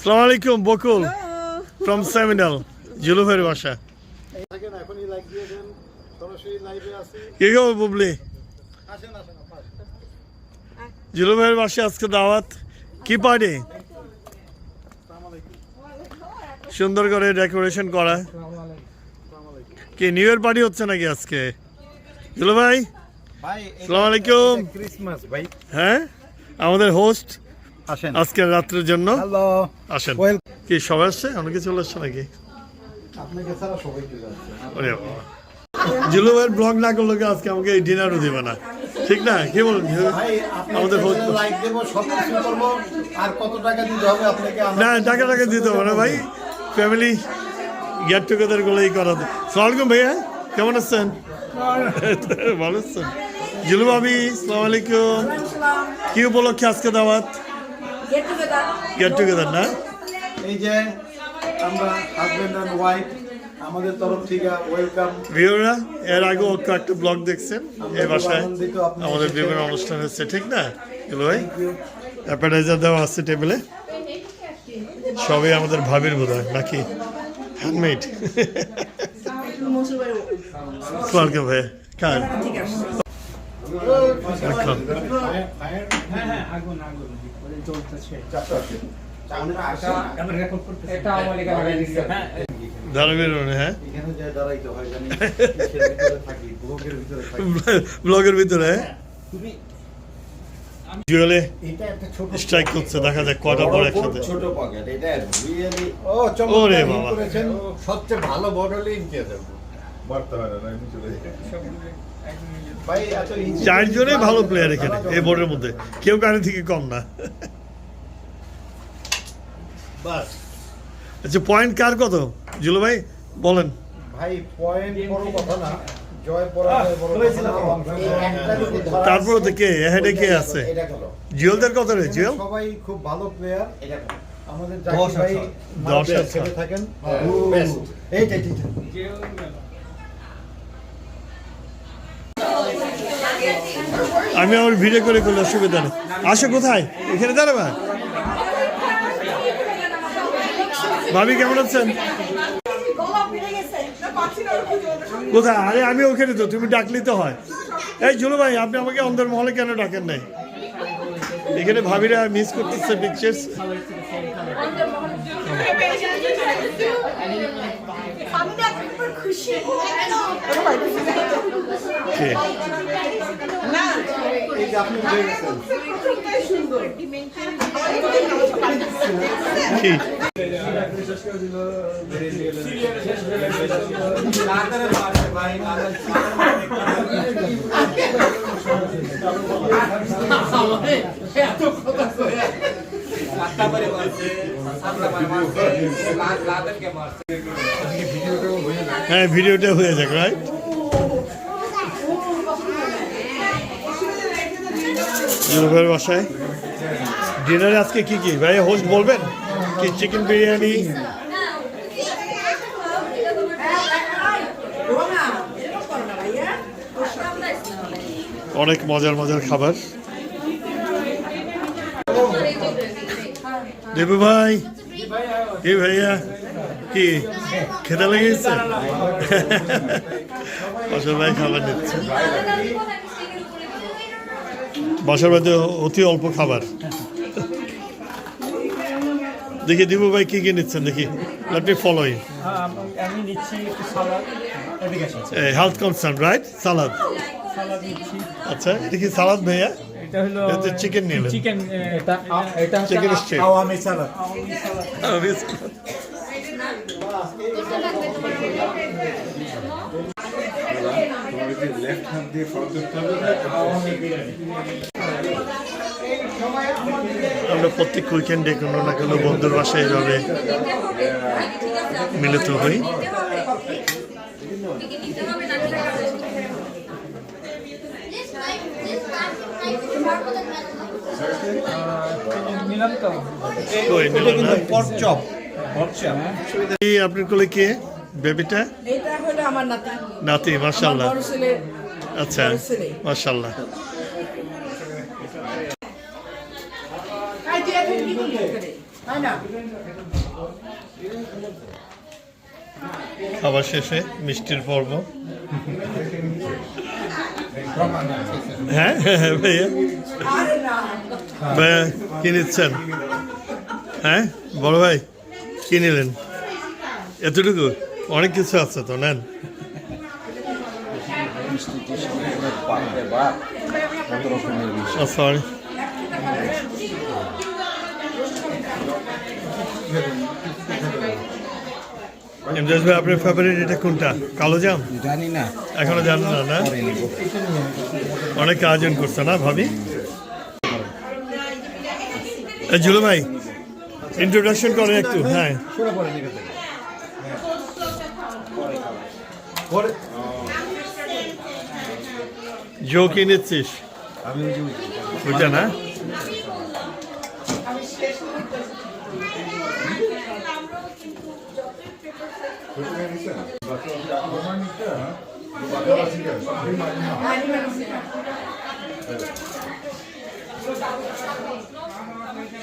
সালাম আলাইকুম বকুল। From seminal Zulu ভাইয়ের বাসা। কি খবর বুবলি? আসেন আসেন আপা, আসেন। জুলু ভাইয়ের বাসা আজকে দাওয়াত। কি পার্টি সুন্দর করে ডেকোরেশন করা। কি নিউ ইয়ার পার্টি হচ্ছে নাকি আজকে? জুলু ভাই? ভাই সালাম আলাইকুম। হ্যাঁ? আমাদের হোস্ট আসেন। আজকের রাত্রের জন্য? হ্যালো। আসেন। কি সবাই আসছে? অনেকে চলে আসছে নাকি? আপনাকে ছাড়া সবাই চলে যাচ্ছে জুলু ভাইয়ের ব্লগ না করলে আজকে আমাকে এই ডিনারও দিবে না? ঠিক কি বলুন? আমাদের দিতে হবে না টাকা টাকা দিতে হবে না ভাই। ফ্যামিলি গেট টুগেদার গুলোই করা ভাইয়া। কেমন আছেন? ভালো আছেন। জুলু ভাবি কি উপলক্ষে আজকে দাওয়াত. গেট টুগেদার না? এই যে আমরা হাজবেন্ড অ্যান্ড ওয়াইফ আমাদের তরফ থেকে ওয়েলকাম ভিউরা এর আগে একটা ব্লগ দেখছেন এই বাসায় আপনি আমাদের। বিভিন্ন অনুষ্ঠান হচ্ছে ঠিক না? জুলু ভাই? অ্যাপাটাইজার দেওয়া আছে টেবিলে সবই আমাদের ভাবির বোধ হয় নাকি? হ্যান্ডমেড ওয়েলকাম ভাই কার? ব্লগের ভিতরে থাকি ব্লগের ভিতরে জুয়েলে এটা একটা ছোট স্ট্রাইক করছে দেখা যাক কটা বড় একসাথে। ছোট পকেট এটা রিয়েলি ও ওরে বাবা। সবচেয়ে ভালো দেবো? ভাই এত easy- চারজনেই ভালো প্লেয়ার এখানে এই বোর্ডের মধ্যে। কেউ কারও থেকে কম না। আচ্ছা পয়েন্ট কার কত? জুলু ভাই বলেন। ভাই পয়েন্ট বড় কথা না। তারপরে কে? হেডে কে আছে? কত রে সবাই খুব ভালো প্লেয়ার আমাদের জাকির ভাই থাকেন. আমি আমার ভিডিও করে করলে অসুবিধা নেই। আসো কোথায়? এখানে দাঁড়াবা। ভাবি, কেমন আছেন? কোথায়? আরে, আমি ওখানে তো, তুমি ডাকলি তো হয়। এই জুলু ভাই, আপনি আমাকে অন্দর মহলে কেন ডাকেন নাই? এখানে ভাবিরা মিস করতেছে পিকচার্স আমি না খুব খুশি এই যে আপনি উঠে গেছেন কি হ্যাঁ ভিডিওটা হয়ে যাক রাইট জুলুফের বাসায় ডিনারে আজকে কি কি? ভাই হোস্ট বলবেন? কি চিকেন বিরিয়ানি? অনেক মজার মজার খাবার। দেবু ভাই কি ভাইয়া। কি? খেতে লেগেছে? বাসার ভাই খাবার নিচ্ছে। বাসার বাড়িতে অতি অল্প খাবার। দেখি দিবু ভাই কি কি নিচ্ছেন? দেখি। লেট মি ফলো ইউ আমি- আমি নিচ্ছি salad health concern right salad salad আচ্ছা দেখি সালাদ ভাইয়া? এটা হলো এটা নিলেন। চিকেন এটা এটা চিকেন স্টেক আওয়ামী সালাদ আমরা প্রত্যেক উইকেন্ডে কোনো না কোনো বন্ধুর বাসায় এভাবে মিলিত হই। আপনার কোলে কে? বেবিটা? এটা হলো আমার নাতি। নাতি মাশাল্লাহ আচ্ছা না? খাবার শেষে মিষ্টির পর্ব। হ্যাঁ হ্যাঁ, ভাইয়া। ভাইয়া কি নিচ্ছেন? হ্যাঁ বড় ভাই কি নিলেন? এতটুকু? অনেক কিছু আছে তো নেন। সরি ভাই আপনার ফেভারিট এটা কোনটা? কালো জাম? জানি না এখনও জানেন না না? অনেক আয়োজন করছে না ভাবি? জুলু ভাই ইন্ট্রোডাকশন করে একটু হ্যাঁ। জো কি নিচ্ছিস? ওইটা না?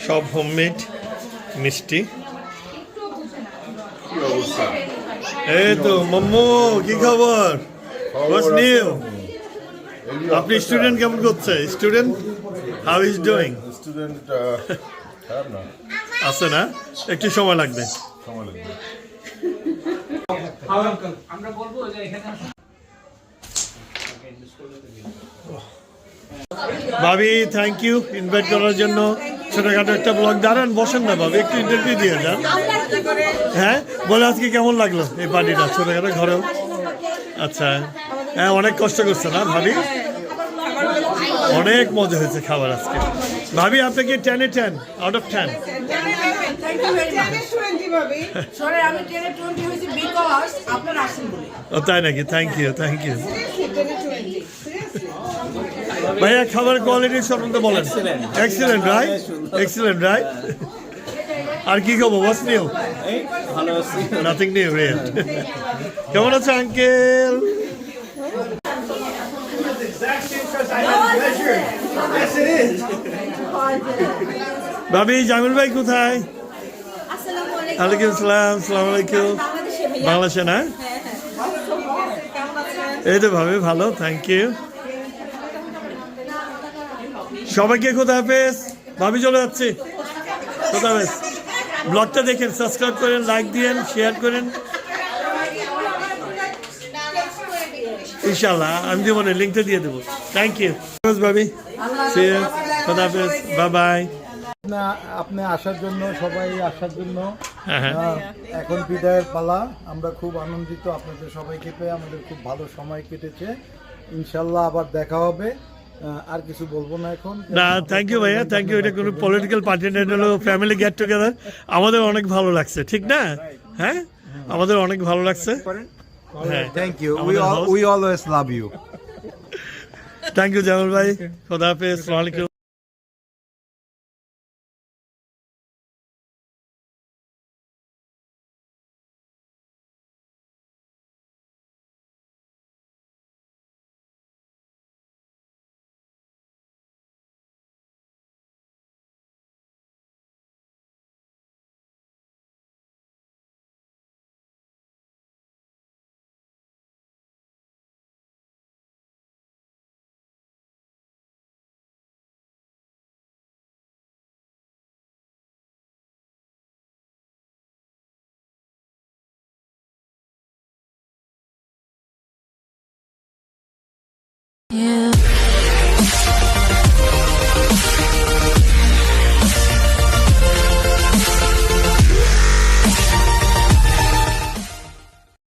সব হোমমেড মিষ্টি। এই তো মম্মু কি খবর? হোয়াটস নিউ আপনি স্টুডেন্ট কেমন করছে? Student how is doing student না। আছে না? একটু সময় লাগবে। সময় লাগবে। ভাবি থ্যাংক ইউ ইনভাইট করার জন্য ছোটখাটো একটা ব্লগ দাঁড়ান বসেন না ভাবি একটু ইন্টারভিউ দিয়ে যান। হ্যাঁ? বলে আজকে কেমন লাগল এই পার্টিটা ছোটখাটো ঘরেও? আচ্ছা হ্যাঁ অনেক কষ্ট করছে না ভাবি? অনেক মজা হয়েছে খাবার আজকে। ভাবি আপনাকে টেনে টেন আউট অফ টেন তাই নাকি? থ্যাংক ইউ থ্যাংক ইউ ভাইয়া খাবার কোয়ালিটি সম্বন্ধে বলেন। এক্সিলেন্ট রাইট এক্সিলেন্ট রাইট আর কি খবর boss new nothing new real কেমন আছে আঙ্কেল ভাবি জামিল ভাই কোথায়? আলাইকুম ওয়ালাইকুম আসসালাম সালাম আলাইকুম। বাংলাদেশে না? হ্যাঁ হ্যাঁ। এই তো ভাবি ভালো থ্যাংক ইউ সবাইকে খোদা হাফেজ। ভাবি চলে যাচ্ছি। খোদা হাফেজ। ব্লগটা দেখেন সাবস্ক্রাইব করেন লাইক দিয়েন শেয়ার করেন। ইনশাল্লাহ আমি দেবো না লিঙ্কটা দিয়ে দেবো। থ্যাংক ইউ ভাবি সি খোদা হাফেজ বাই বাই না আপনি আসার জন্য সবাই আসার জন্য হ্যাঁ হ্যাঁ। এখন বিদায়ের পালা। আমরা খুব আনন্দিত আপনাদের সবাইকে পেয়ে আমাদের খুব ভালো সময় কেটেছে। ইনশাল্লাহ আবার দেখা হবে। আর কিছু বলব না এখন? না থ্যাংক ইউ ভাইয়া থ্যাংক ইউ এটা কোনো পলিটিক্যাল পার্টি না হলো ফ্যামিলি গেট টুগেদার আমাদের অনেক ভালো লাগছে ঠিক না? হ্যাঁ? আমাদের অনেক ভালো লাগছে। হ্যাঁ। Thank you we always love you thank you Jamal ভাই। খোদা হাফেজ সালাম আলাইকুম।